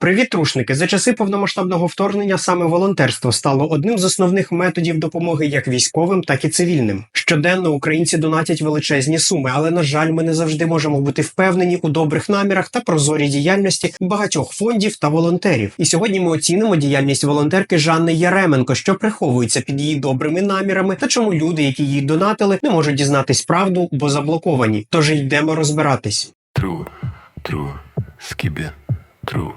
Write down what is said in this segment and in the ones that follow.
Привіт, трушники! За часи повномасштабного вторгнення саме волонтерство стало одним з основних методів допомоги як військовим, так і цивільним. Щоденно українці донатять величезні суми, але на жаль, ми не завжди можемо бути впевнені у добрих намірах та прозорій діяльності багатьох фондів та волонтерів. І сьогодні ми оцінимо діяльність волонтерки Жанни Яременко, що приховується під її добрими намірами, та чому люди, які її донатили, не можуть дізнатись правду, бо заблоковані. Тож йдемо розбиратись. True, true, skibbe, true.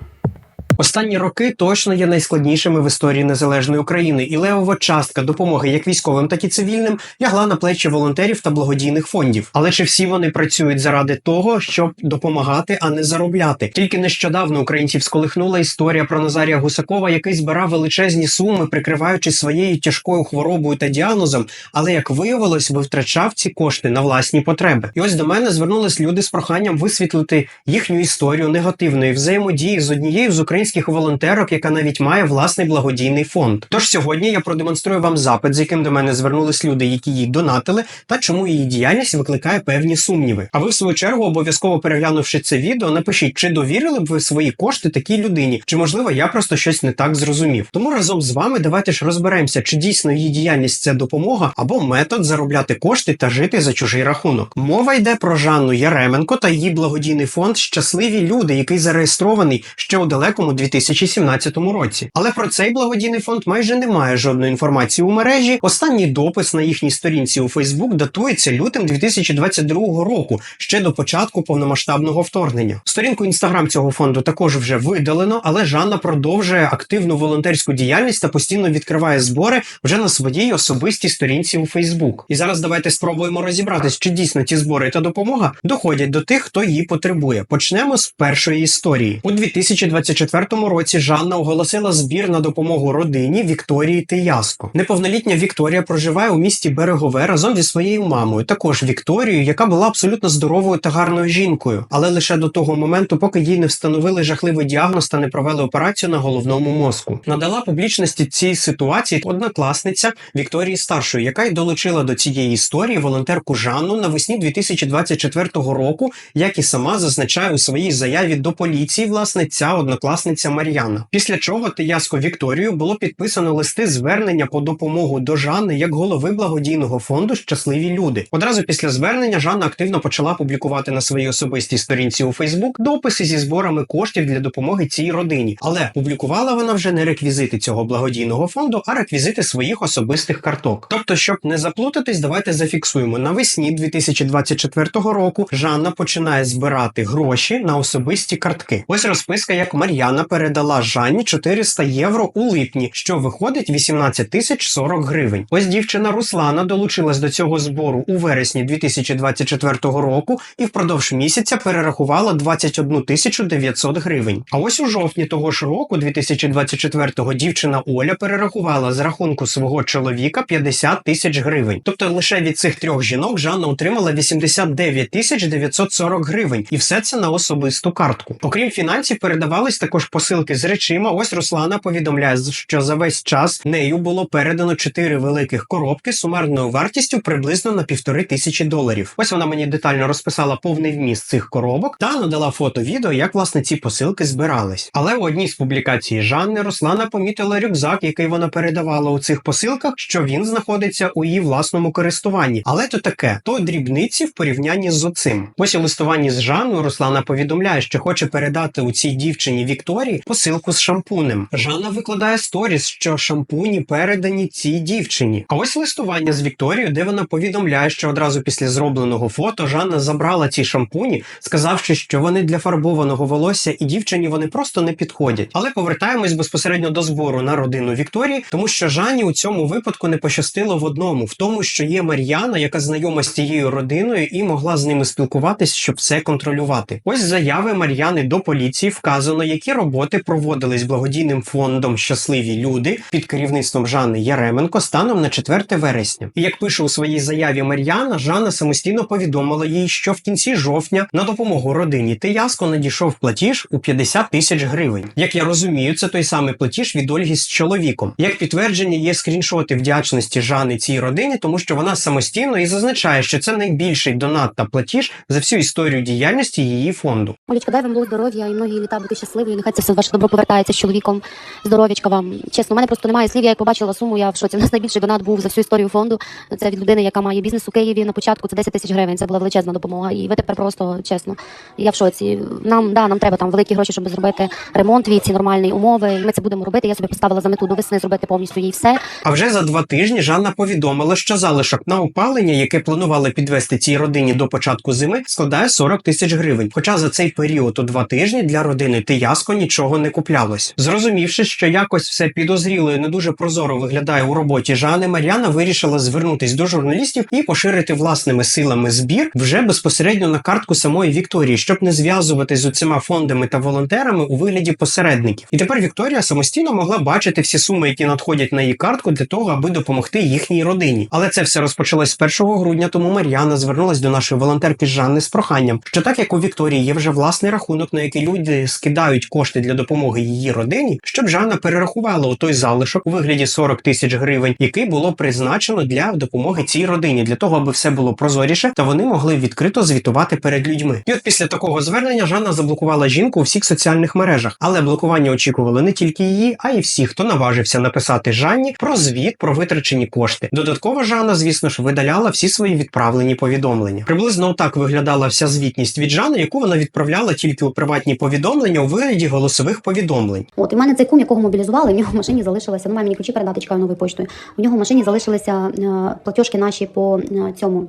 Останні роки точно є найскладнішими в історії незалежної України, і левова частка допомоги як військовим, так і цивільним лягла на плечі волонтерів та благодійних фондів. Але чи всі вони працюють заради того, щоб допомагати, а не заробляти? Тільки нещодавно українців сколихнула історія про Назарія Гусакова, який збирав величезні суми, прикриваючись своєю тяжкою хворобою та діагнозом, але як виявилось, витрачав ці кошти на власні потреби. І ось до мене звернулись люди з проханням висвітлити їхню історію негативної взаємодії з однією з українських волонтерок, яка навіть має власний благодійний фонд. Тож сьогодні я продемонструю вам запит, з яким до мене звернулись люди, які їй донатили, та чому її діяльність викликає певні сумніви. А ви, в свою чергу, обов'язково переглянувши це відео, напишіть, чи довірили б ви свої кошти такій людині, чи можливо я просто щось не так зрозумів. Тому разом з вами давайте ж розберемося, чи дійсно її діяльність це допомога або метод заробляти кошти та жити за чужий рахунок. Мова йде про Жанну Яременко та її благодійний фонд Щасливі люди, який зареєстрований ще у далекому 2017 році. Але про цей благодійний фонд майже немає жодної інформації у мережі. Останній допис на їхній сторінці у Фейсбук датується лютим 2022 року, ще до початку повномасштабного вторгнення. Сторінку інстаграм цього фонду також вже видалено, але Жанна продовжує активну волонтерську діяльність та постійно відкриває збори вже на своїй особистій сторінці у Фейсбук. І зараз давайте спробуємо розібратись, чи дійсно ті збори та допомога доходять до тих, хто її потребує. Почнемо з першої історії у 2024 році. Жанна оголосила збір на допомогу родині Вікторії Тияско. Неповнолітня Вікторія проживає у місті Берегове разом зі своєю мамою, також Вікторією, яка була абсолютно здоровою та гарною жінкою, але лише до того моменту, поки їй не встановили жахливий діагноз та не провели операцію на головному мозку. Надала публічності цій ситуації однокласниця Вікторії Старшої, яка й долучила до цієї історії волонтерку Жанну навесні 2024 року, як і сама зазначає у своїй заяві до поліції, власне, ця однокласниця Мар'яна. Після чого Тияско Вікторію було підписано листи звернення по допомогу до Жанни як голови благодійного фонду Щасливі люди. Одразу після звернення Жанна активно почала публікувати на своїй особистій сторінці у Фейсбук дописи зі зборами коштів для допомоги цій родині. Але публікувала вона вже не реквізити цього благодійного фонду, а реквізити своїх особистих карток. Тобто, щоб не заплутатись, давайте зафіксуємо навесні 2024 року. Жанна починає збирати гроші на особисті картки. Ось розписка, як Мар'яна передала Жанні 400 євро у липні, що виходить 18 тисяч 40 гривень. Ось дівчина Руслана долучилась до цього збору у вересні 2024 року і впродовж місяця перерахувала 21 тисячу 900 гривень. А ось у жовтні того ж року, 2024-го, дівчина Оля перерахувала з рахунку свого чоловіка 50 тисяч гривень. Тобто лише від цих трьох жінок Жанна отримала 89 тисяч 940 гривень, і все це на особисту картку. Окрім фінансів, передавались також посилки з речима. Ось Руслана повідомляє, що за весь час нею було передано 4 великих коробки сумарною вартістю приблизно на півтори тисячі доларів. Ось вона мені детально розписала повний вміст цих коробок та надала фото відео, як власне ці посилки збирались. Але у одній з публікацій Жанни Руслана помітила рюкзак, який вона передавала у цих посилках, що він знаходиться у її власному користуванні. Але то таке, то дрібниці в порівнянні з оцим. Ось у листуванні з Жанною Руслана повідомляє, що хоче передати у цій дівчині Вікторії посилку з шампунем. Жанна викладає сторіс, що шампуні передані цій дівчині. А ось листування з Вікторією, де вона повідомляє, що одразу після зробленого фото Жанна забрала ці шампуні, сказавши, що вони для фарбованого волосся і дівчині вони просто не підходять. Але повертаємось безпосередньо до збору на родину Вікторії, тому що Жанні у цьому випадку не пощастило в одному, в тому, що є Мар'яна, яка знайома з цією родиною і могла з ними спілкуватись, щоб все контролювати. Ось заяви Мар'яни до поліції вказано, які роботи проводились благодійним фондом Щасливі люди під керівництвом Жанни Яременко станом на 4 вересня. І як пише у своїй заяві Мар'яна, Жанна самостійно повідомила їй, що в кінці жовтня на допомогу родині Тияско надійшов платіж у 50 тисяч гривень. Як я розумію, це той самий платіж від Ольги з чоловіком. Як підтвердження є скріншоти вдячності Жани цій родині, тому що вона самостійно і зазначає, що це найбільший донат та платіж за всю історію діяльності її фонду. Олечка, дай вам Бог здоров'я і многі літа бути щасливою. Нехай все ваше добро повертається з чоловіком. Здоров'ячка вам. Чесно, у мене просто немає слів. Я як побачила суму, я в шоці. У нас найбільший донат був за всю історію фонду. Це від людини, яка має бізнес у Києві. На початку це 10 тисяч гривень. Це була величезна допомога. І ви тепер просто чесно. Я в шоці. Нам да, нам треба там великі гроші, щоб зробити ремонт, віці, нормальні умови. І ми це будемо робити. Я собі поставила за мету до весни зробити повністю їй все. А вже за два тижні Жанна повідомила, що залишок на опалення, яке планували підвести цій родині до початку зими, складає 40 тисяч гривень. Хоча за цей період у два тижні для родини Тияско нічого не куплялось. Зрозумівши, що якось все підозріло і не дуже прозоро виглядає у роботі Жани, Мар'яна вирішила звернутись до журналістів і поширити власними силами збір вже безпосередньо на картку самої Вікторії, щоб не зв'язуватись з цими фондами та волонтерами у вигляді посередників. І тепер Вікторія самостійно могла бачити всі суми, які надходять на її картку, для того, аби допомогти їхній родині. Але це все розпочалось з 1 грудня, тому Мар'яна звернулась до нашої волонтерки Жанни з проханням, що так як у Вікторії є вже власний рахунок, на який люди скидають кошти для допомоги її родині, щоб Жанна перерахувала у той залишок у вигляді 40 тисяч гривень, який було призначено для допомоги цій родині, для того, аби все було прозоріше, та вони могли відкрито звітувати перед людьми. І от після такого звернення Жанна заблокувала жінку у всіх соціальних мережах, але блокування очікувало не тільки її, а й всіх, хто наважився написати Жанні про звіт про витрачені кошти. Додатково Жанна, звісно ж, видаляла всі свої відправлені повідомлення. Приблизно так виглядала вся звітність від Жанни, яку вона відправляла тільки у приватні повідомлення у вигляді голосових повідомлень. От і мене цей кум, якого мобілізували, в нього в машині залишилося. Ну, має мені ключі передати, чекаю новою поштою. У нього в машині залишилися е, платіжки наші по е, цьому.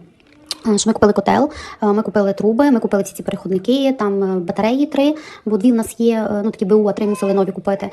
е, Що ми купили котел, ми купили труби, ми купили всі ці переходники, там батареї три, бо дві в нас є, ну такі БУ, а три мусили нові купити.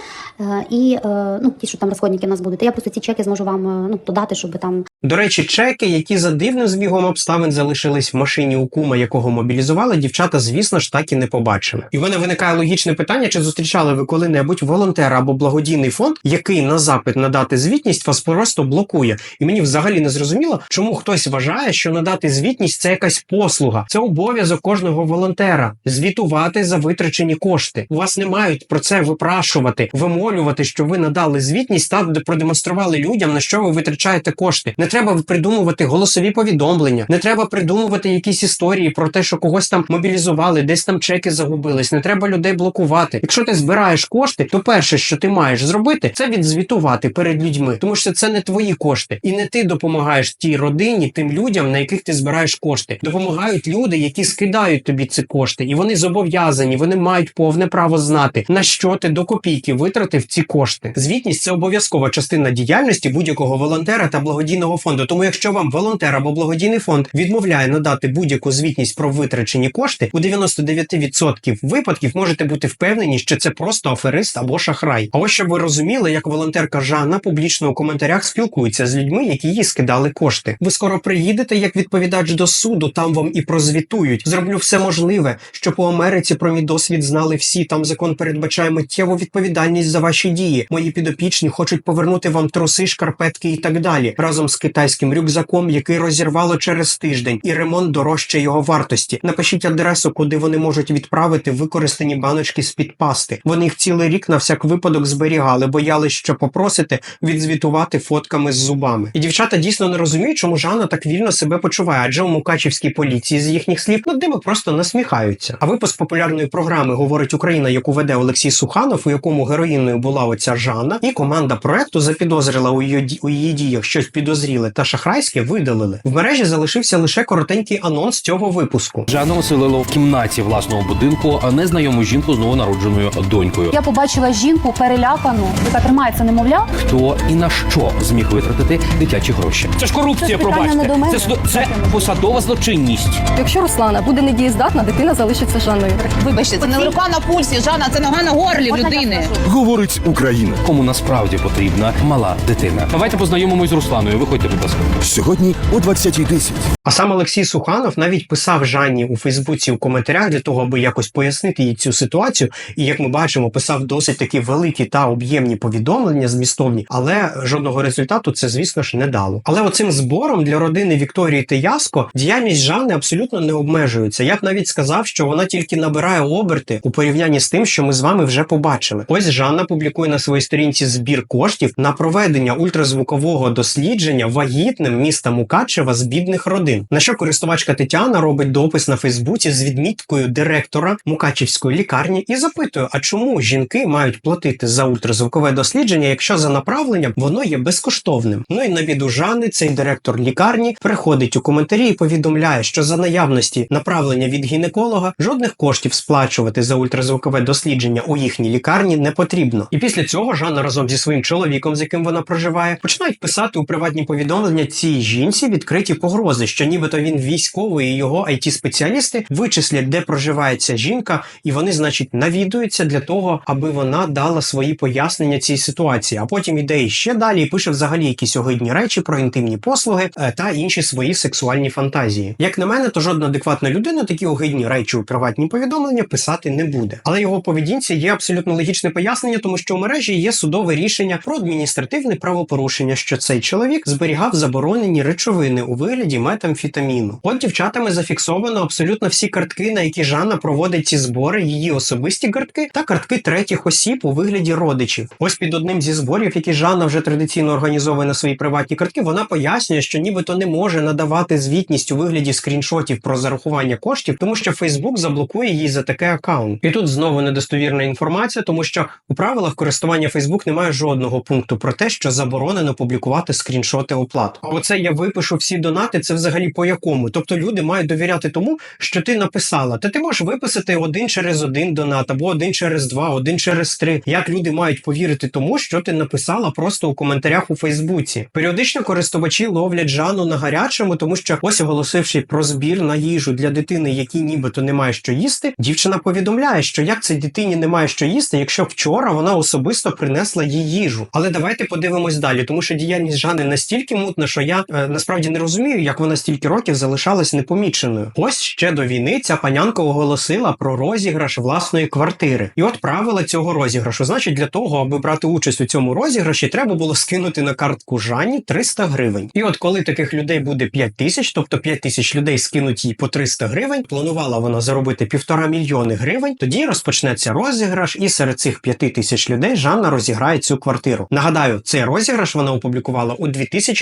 І ну, ті, що там розходники в нас будуть. Я просто ці чеки зможу вам ну, додати, щоб там До речі, чеки, які за дивним збігом обставин залишились в машині у кума, якого мобілізували, дівчата, звісно ж, так і не побачили. І в мене виникає логічне питання: чи зустрічали ви коли-небудь волонтера або благодійний фонд, який на запит надати звітність вас просто блокує? І мені взагалі не зрозуміло, чому хтось вважає, що надати звітність це якась послуга, це обов'язок кожного волонтера звітувати за витрачені кошти. У вас не мають про це випрашувати, вимолювати, що ви надали звітність та продемонстрували людям, на що ви витрачаєте кошти. Не треба придумувати голосові повідомлення, не треба придумувати якісь історії про те, що когось там мобілізували, десь там чеки загубились. Не треба людей блокувати. Якщо ти збираєш кошти, то перше, що ти маєш зробити, це відзвітувати перед людьми, тому що це не твої кошти, і не ти допомагаєш тій родині, тим людям, на яких ти збираєш кошти. Допомагають люди, які скидають тобі ці кошти, і вони зобов'язані, вони мають повне право знати, на що ти до копійки витратив ці кошти. Звітність це обов'язкова частина діяльності будь-якого волонтера та благодійного фонду. Тому, якщо вам волонтер або благодійний фонд відмовляє надати будь-яку звітність про витрачені кошти, у 99% випадків можете бути впевнені, що це просто аферист або шахрай. А ось щоб ви розуміли, як волонтерка Жанна публічно у коментарях спілкується з людьми, які їй скидали кошти. Ви скоро приїдете як відповідач до суду, там вам і прозвітують. Зроблю все можливе, щоб у Америці про мій досвід знали всі. Там закон передбачає миттєву відповідальність за ваші дії. Мої підопічні хочуть повернути вам труси, шкарпетки і так далі, разом з китайським рюкзаком, який розірвало через тиждень, і ремонт дорожче його вартості. Напишіть адресу, куди вони можуть відправити використані баночки з під пасти. Вони їх цілий рік на всяк випадок зберігали, боялись, що попросите відзвітувати фотками з зубами. І дівчата дійсно не розуміють, чому Жанна так вільно себе почуває, адже у Мукачівській поліції з їхніх слів над ними просто насміхаються. А випуск популярної програми говорить Україна, яку веде Олексій Суханов, у якому героїною була оця Жанна, і команда проекту запідозрила у її, у її діях щось підозріле та шахрайське видалили. В мережі залишився лише коротенький анонс цього випуску. Жанна оселила в кімнаті власного будинку а незнайому жінку з новонародженою донькою. Я побачила жінку перелякану, яка тримається немовля. Хто і на що зміг витратити дитячі гроші? Це ж корупція, Це ж не пробачте. до мене. Це, ж- це посадова злочинність. Якщо Руслана буде недієздатна, дитина залишиться Жанною. Вибачте, Це не рука на пульсі, Жанна, це нога на горлі Можна людини. Говорить Україна. Кому насправді потрібна мала дитина? Давайте познайомимось з Русланою. Виходьте, будь ласка. Сьогодні о 20.10. А сам Олексій Суханов навіть писав Жанні у Фейсбуці у коментарях для того, аби якось пояснити їй цю ситуацію. І як ми бачимо, писав досить такі великі та об'ємні повідомлення змістовні, але жодного результату це, звісно ж, не дало. Але оцим збором для родини Вікторії Теяско діяльність Жанни абсолютно не обмежується. Я б навіть сказав, що вона тільки набирає оберти у порівнянні з тим, що ми з вами вже побачили. Ось Жанна публікує на своїй сторінці збір коштів на проведення ультразвукового дослідження в вагітним міста Мукачева з бідних родин. На що користувачка Тетяна робить допис на Фейсбуці з відміткою директора Мукачівської лікарні і запитує: а чому жінки мають платити за ультразвукове дослідження, якщо за направленням воно є безкоштовним? Ну і на біду Жани цей директор лікарні приходить у коментарі і повідомляє, що за наявності направлення від гінеколога жодних коштів сплачувати за ультразвукове дослідження у їхній лікарні не потрібно. І після цього Жанна разом зі своїм чоловіком, з яким вона проживає, починають писати у приватні повідомлення цій жінці відкриті погрози, що нібито він військовий і його it спеціалісти вичислять, де проживає ця жінка, і вони, значить, навідуються для того, аби вона дала свої пояснення цій ситуації. А потім іде іще далі і пише взагалі якісь огидні речі про інтимні послуги е, та інші свої сексуальні фантазії. Як на мене, то жодна адекватна людина такі огидні речі у приватні повідомлення писати не буде. Але його поведінці є абсолютно логічне пояснення, тому що у мережі є судове рішення про адміністративне правопорушення, що цей чоловік зберігав заборонені речовини у вигляді метамфітаміну. От дівчатами зафіксовано абсолютно всі картки, на які Жанна проводить ці збори, її особисті картки та картки третіх осіб у вигляді родичів. Ось під одним зі зборів, які Жанна вже традиційно організовує на свої приватні картки, вона пояснює, що нібито не може надавати звітність у вигляді скріншотів про зарахування коштів, тому що Фейсбук заблокує її за такий аккаунт. І тут знову недостовірна інформація, тому що у правилах користування Фейсбук немає жодного пункту про те, що заборонено публікувати скріншоти оплат. А оце я випишу всі донати. Це взагалі по якому? Тобто люди мають довіряти тому, що ти написала. Та ти можеш виписати один через один донат, або один через два, один через три. Як люди мають повірити тому, що ти написала просто у коментарях у Фейсбуці? Періодично користувачі ловлять Жанну на гарячому, тому що ось оголосивши про збір на їжу для дитини, якій нібито немає що їсти, дівчина повідомляє, що як цій дитині немає що їсти, якщо вчора вона особисто принесла їй їжу. Але давайте подивимось далі, тому що діяльність Жани настільки мутна, що я е, насправді не розумію, як вона стільки років залишалась непоміченою. Ось ще до війни ця панянка оголосила про розіграш власної квартири. І от правила цього розіграшу. Значить, для того, аби брати участь у цьому розіграші, треба було скинути на картку Жанні 300 гривень. І от коли таких людей буде 5 тисяч, тобто 5 тисяч людей скинуть їй по 300 гривень, планувала вона заробити півтора мільйони гривень. Тоді розпочнеться розіграш, і серед цих 5 тисяч людей Жанна розіграє цю квартиру. Нагадаю, цей розіграш вона опублікувала у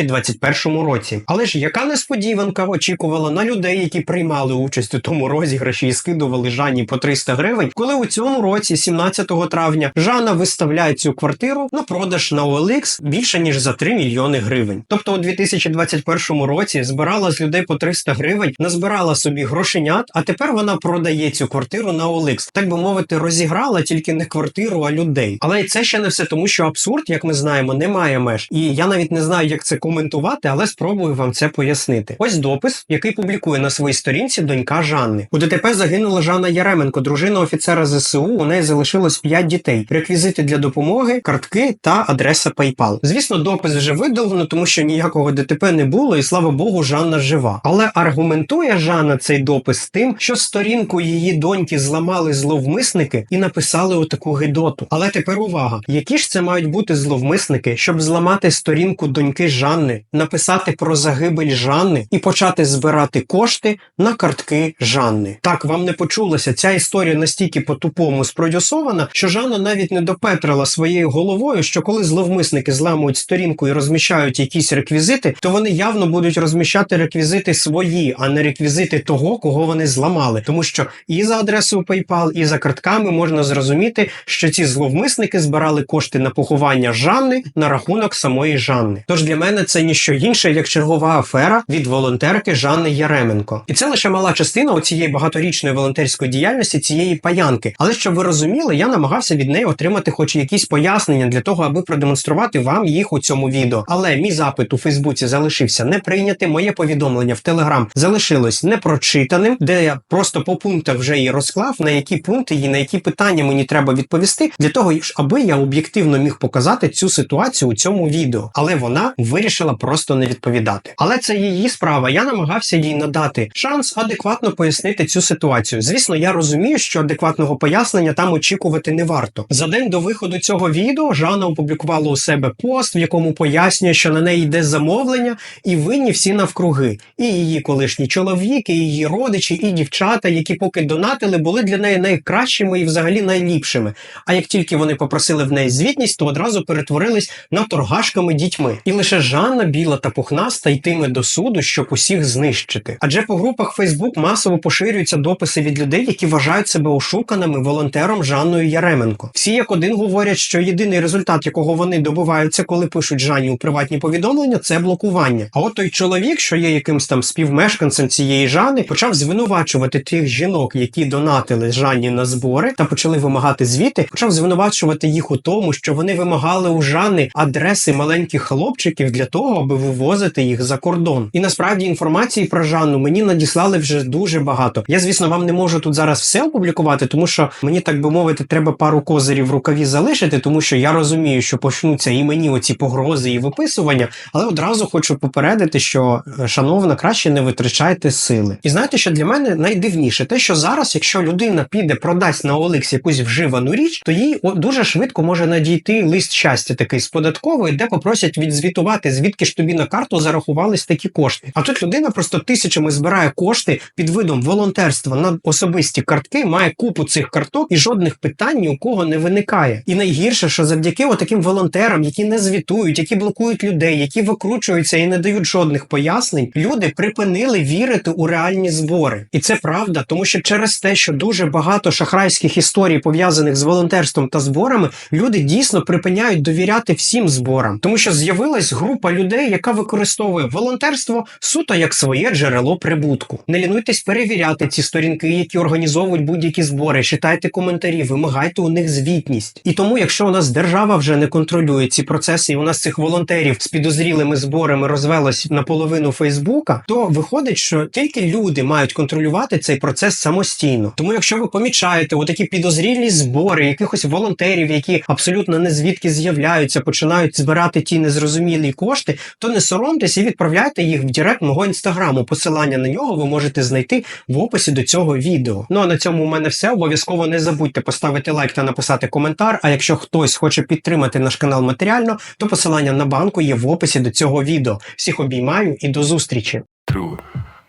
2021 році. Але ж яка несподіванка очікувала на людей, які приймали участь у тому розіграші і скидували Жанні по 300 гривень, коли у цьому році, 17 травня, Жанна виставляє цю квартиру на продаж на OLX більше ніж за 3 мільйони гривень. Тобто у 2021 році збирала з людей по 300 гривень, назбирала собі грошенят, а тепер вона продає цю квартиру на OLX. Так би мовити, розіграла тільки не квартиру, а людей. Але це ще не все, тому що абсурд, як ми знаємо, не має меж. І я навіть не знаю, як це коментувати, але спробую вам це пояснити. Ось допис, який публікує на своїй сторінці донька Жанни. У ДТП загинула Жанна Яременко, дружина офіцера ЗСУ. У неї залишилось 5 дітей. Реквізити для допомоги, картки та адреса PayPal. Звісно, допис вже видалено, тому що ніякого ДТП не було, і слава Богу, Жанна жива. Але аргументує Жанна цей допис тим, що сторінку її доньки зламали зловмисники і написали отаку гидоту. Але тепер увага: які ж це мають бути зловмисники, щоб зламати сторінку доньки Жанни, написати про загибель Жанни і почати збирати кошти на картки Жанни? Так вам не почулося. Ця історія настільки по-тупому спродюсована, що Жанна навіть не допетрила своєю головою, що коли зловмисники зламують сторінку і розміщають якісь реквізити, то вони явно будуть розміщати реквізити свої, а не реквізити того, кого вони зламали. Тому що і за адресою PayPal, і за картками можна зрозуміти, що ці зловмисники збирали кошти на поховання Жанни на рахунок самої Жанни. Тож для мене це ніщо інше, як чергова афера від волонтерки Жанни Яременко. І це лише мала частина цієї багаторічної волонтерської діяльності цієї паянки. Але щоб ви розуміли, я намагався від неї отримати хоч якісь пояснення для того, аби продемонструвати вам їх у цьому відео. Але мій запит у Фейсбуці залишився не прийнятим. Моє повідомлення в Телеграм залишилось непрочитаним, де я просто по пунктах вже її розклав, на які пункти і на які питання мені треба відповісти, для того, аби я об'єктивно міг показати цю ситуацію у цьому відео. Але вона вирішила просто не відповідати. Але це її справа. Я намагався їй надати шанс адекватно пояснити цю ситуацію. Звісно, я розумію, що адекватного пояснення там очікувати не варто. За день до виходу цього відео Жанна опублікувала у себе пост, в якому пояснює, що на неї йде замовлення, і винні всі навкруги. І її колишні чоловіки, і її родичі, і дівчата, які поки донатили, були для неї найкращими і взагалі найліпшими. А як тільки вони попросили в неї звітність, то одразу перетворились на торгашками дітьми. І лише Жанна біла та пухнаста йтиме до суду, щоб усіх знищити. Адже по групах Фейсбук масово поширюються дописи від людей, які вважають себе ошуканими волонтером Жанною Яременко. Всі як один говорять, що єдиний результат, якого вони добиваються, коли пишуть Жанні у приватні повідомлення, це блокування. А от той чоловік, що є якимсь там співмешканцем цієї Жани, почав звинувачувати тих жінок, які донатили Жанні на збори та почали вимагати звіти. Почав звинувачувати їх у тому, що вони вимагали у Жанни адреси маленьких хлопчиків для того, аби вивозити їх за кордон. І насправді інформації про Жанну мені надіслали вже дуже багато. Я, звісно, вам не можу тут зараз все опублікувати, тому що мені так би мовити, треба пару козирів в рукаві залишити, тому що я розумію, що почнуться і мені оці погрози і виписування, але одразу хочу попередити, що е, шановна, краще не витрачайте сили. І знаєте, що для мене найдивніше, те, що зараз, якщо людина піде продасть на OLX якусь вживану річ, то їй дуже швидко може надійти лист щастя такий з податкової, де попросять відзвітувати, звідки ж тобі на карту зарахувались такі кошти. А тут людина просто тисячами збирає кошти під видом волонтерства на особисті картки, має купу цих карток і жодних питань ні у кого не виникає. І найгірше, що завдяки отаким волонтерам, які не звітують, які блокують людей, які викручуються і не дають жодних пояснень, люди припинили вірити у реальні збори. І це правда, тому що через те, що дуже багато шахрайських історій пов'язаних з волонтерством та зборами, люди дійсно припиняють довіряти всім зборам, тому що з'явилась група людей, яка використовує волонтерство суто як своє джерело прибутку. Не лінуйтесь перевіряти ці сторінки, які організовують будь-які збори, читайте коментарі, вимагайте у них звітність. І тому, якщо у нас держава вже не контролює ці процеси, і у нас цих волонтерів з підозрілими зборами розвелось наполовину Фейсбука, то виходить, що тільки люди мають контролювати цей процес самостійно. Тому, якщо ви помічаєте отакі підозрілі збори якихось волонтерів, які абсолютно не звідки з'являються, починають збирати ті незрозумілі кошти, то не соромтесь і відправляйте їх в директ мого інстаграму. Посилання на нього ви можете знайти в описі до цього відео. Ну а на цьому у мене все. Обов'язково не забудьте поставити лайк та написати коментар. А якщо хтось хоче підтримати наш канал матеріально, то посилання на банку є в описі до цього відео. Всіх обіймаю і до зустрічі. True,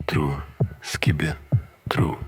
true, skibbe, true.